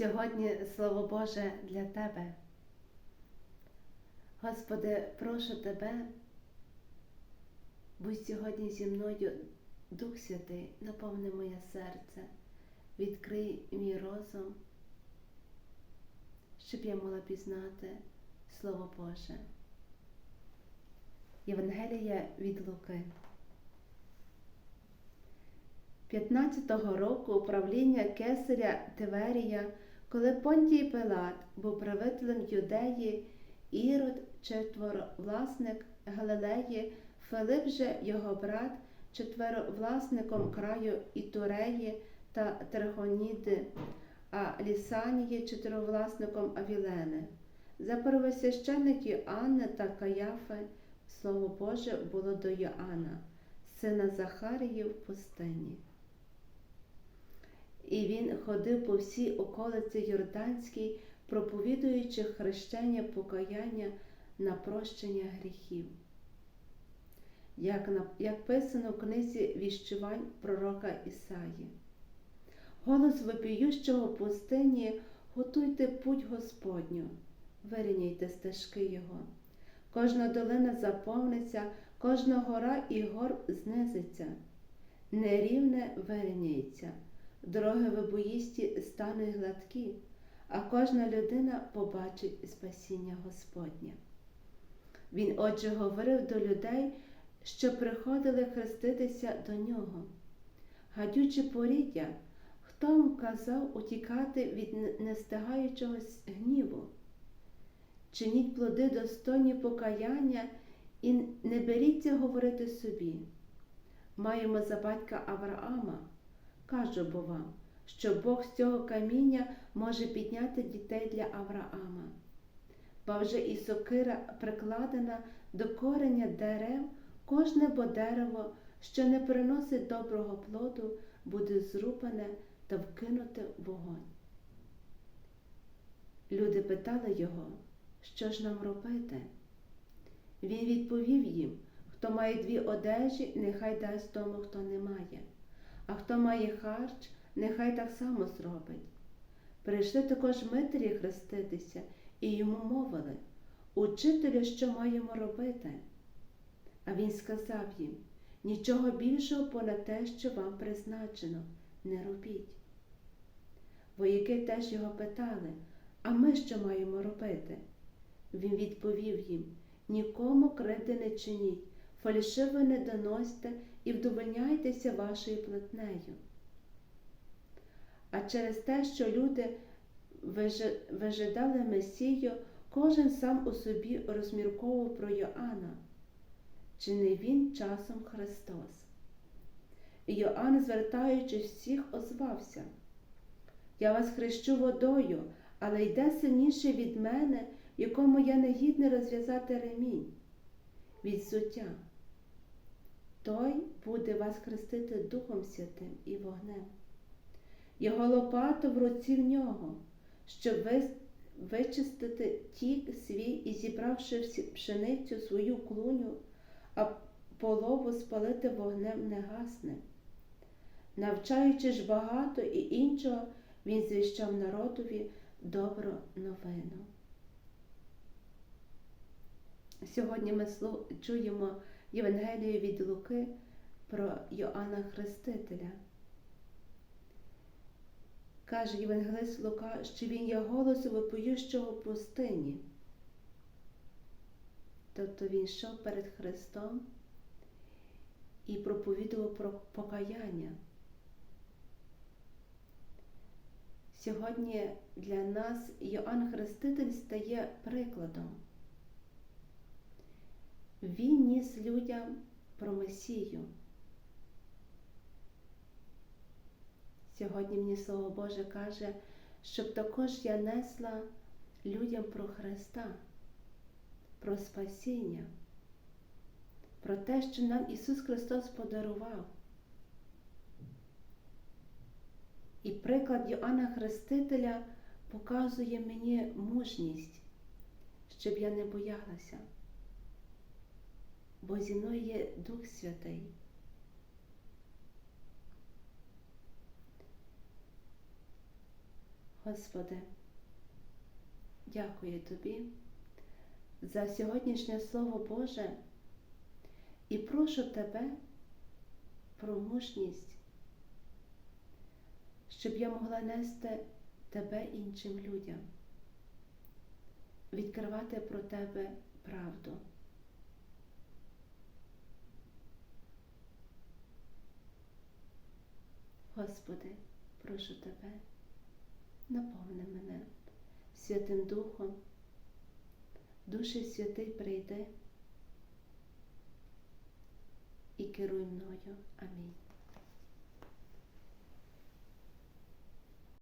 Сьогодні Слово Боже для Тебе. Господи, прошу Тебе, будь сьогодні зі мною, Дух Святий, наповни моє серце, відкрий мій розум, щоб я могла пізнати Слово Боже. Євангелія від Луки. 15-го року управління кесаря Тиверія, коли Понтій Пилат був правителем Юдеї, Ірод, четверовласник Галилеї, Филип же його брат, четверовласником краю Ітуреї та Трахоніди, а Лісанії чотиривласником Авілени. За первосвященники Анни та Каяфи Слово Боже було до Йоанна, сина Захарії в пустині. І він ходив по всій околиці Йорданській, проповідуючи хрещення покаяння на прощення гріхів. Як, як писано в книзі віщувань пророка Ісаї. Голос вопіющого пустині, готуйте путь Господню, вирівняйте стежки Його. Кожна долина заповниться, кожна гора і гор знизиться, нерівне вирівняється дороги вибоїсті стануть гладкі, а кожна людина побачить спасіння Господнє. Він, отже, говорив до людей, що приходили хреститися до нього. Гадючи поріддя, хто вам казав утікати від нестигаючого гніву? Чиніть плоди достойні покаяння і не беріться говорити собі. Маємо за батька Авраама. Кажу бо вам, що Бог з цього каміння може підняти дітей для Авраама. Бо вже і сокира прикладена до кореня дерев, кожне бо дерево, що не приносить доброго плоду, буде зрубане та вкинуте в вогонь. Люди питали його, що ж нам робити? Він відповів їм, хто має дві одежі, нехай дасть тому, хто не має а хто має харч, нехай так само зробить. Прийшли також Митрі хреститися і йому мовили Учителю, що маємо робити? А він сказав їм нічого більшого понад те, що вам призначено, не робіть. Вояки теж його питали, а ми що маємо робити? Він відповів їм нікому криди не чиніть, фальшиво не доносьте і вдовольняйтеся вашою платнею. А через те, що люди вижидали Месію, кожен сам у собі розмірковував про Йоанна, чи не він часом Христос. І Йоанн, звертаючись всіх, озвався Я вас хрещу водою, але йде сильніше від мене, якому я не гідний розв'язати ремінь. Від суття той буде вас хрестити Духом Святим і вогнем. Його лопату в руці в нього, щоб вичистити тік свій і, зібравши пшеницю свою клуню, а полову спалити вогнем не гасне. Навчаючи ж багато і іншого, він звіщав народові добру новину. Сьогодні ми чуємо Євангелію від Луки про Йоанна Хрестителя. Каже Євангелист Лука, що він є голосом вопоющого пустині. Тобто він йшов перед Христом і проповідував про покаяння. Сьогодні для нас Йоанн Хреститель стає прикладом. Він ніс людям про Месію. Сьогодні мені Слово Боже каже, щоб також я несла людям про Христа, про спасіння, про те, що нам Ісус Христос подарував. І приклад Йоанна Хрестителя показує мені мужність, щоб я не боялася бо зі мною є Дух Святий. Господи, дякую Тобі за сьогоднішнє Слово Боже і прошу Тебе про мужність, щоб я могла нести Тебе іншим людям, відкривати про Тебе правду. Господи, прошу Тебе, наповни мене Святим Духом, Душі Святий прийди і керуй мною. Амінь.